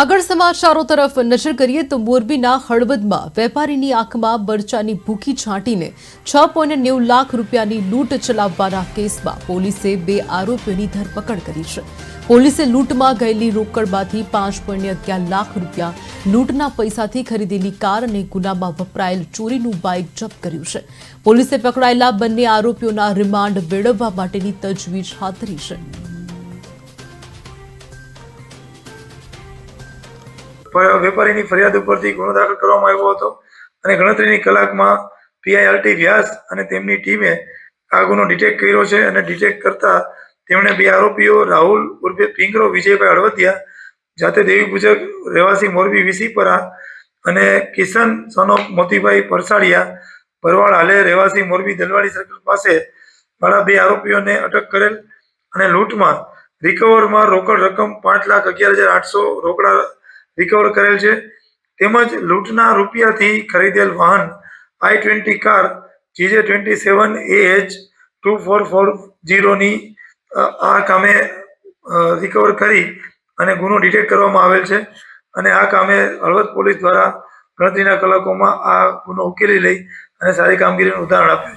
આગળ સમાચારો તરફ નજર કરીએ તો મોરબીના હળવદમાં વેપારીની આંખમાં બરચાની ભૂખી છાંટીને છ પોઈન્ટ નેવું લાખ રૂપિયાની લૂંટ ચલાવવાના કેસમાં પોલીસે બે આરોપીઓની ધરપકડ કરી છે. પોલીસે લૂંટમાં ગયેલી રોકડમાંથી પાંચ પોઈન્ટ અગિયાર લાખ રૂપિયા લૂંટના પૈસાથી ખરીદેલી કાર અને ગુનામાં વપરાયેલ ચોરીનું બાઇક જપ્ત કર્યું છે. પોલીસે પકડાયેલા બંને આરોપીઓના રિમાન્ડ મેળવવા માટેની તજવીજ હાથ ધરી છે. વેપારીની ફરિયાદ ઉપરથી ગુનો દાખલ કરવામાં આવ્યો હતો અને ગણતરીની કલાકમાં પીઆઈઆરટી વ્યાસ અને તેમની ટીમે આ ગુનો ડિટેક્ટ કર્યો છે અને ડિટેક્ટ કરતા તેમણે બે આરોપીઓ, રાહુલ ઉર્ફે પિંગરો વિજયભાઈ અડવતિયા જાતે દેવી પૂજક, રહેવાસી મોરબી વિસીપરા અને કિશન સન મોતીભાઈ પરસાડિયા, ભરવાડ હાલે રહેવાસી મોરબી દલવાડી સર્કલ પાસે વાળા બે આરોપીઓને અટક કરેલ અને લૂંટમાં રિકવરમાં રોકડ રકમ પાંચ લાખ અગિયાર હજાર આઠસો રોકડા રિકવર કરેલ છે. તેમજ લૂંટના રૂપિયાથી ખરીદેલ વાહન I twenty car GJ twenty seven A H two four four જીરોની આ કામે રિકવર કરી અને ગુનો ડિટેક્ટ કરવામાં આવેલ છે. અને આ કામે હળવદ પોલીસ દ્વારા ગણતરીના કલાકોમાં આ ગુનો ઉકેલી લઈ અને સારી કામગીરીનું ઉદાહરણ આપ્યું છે.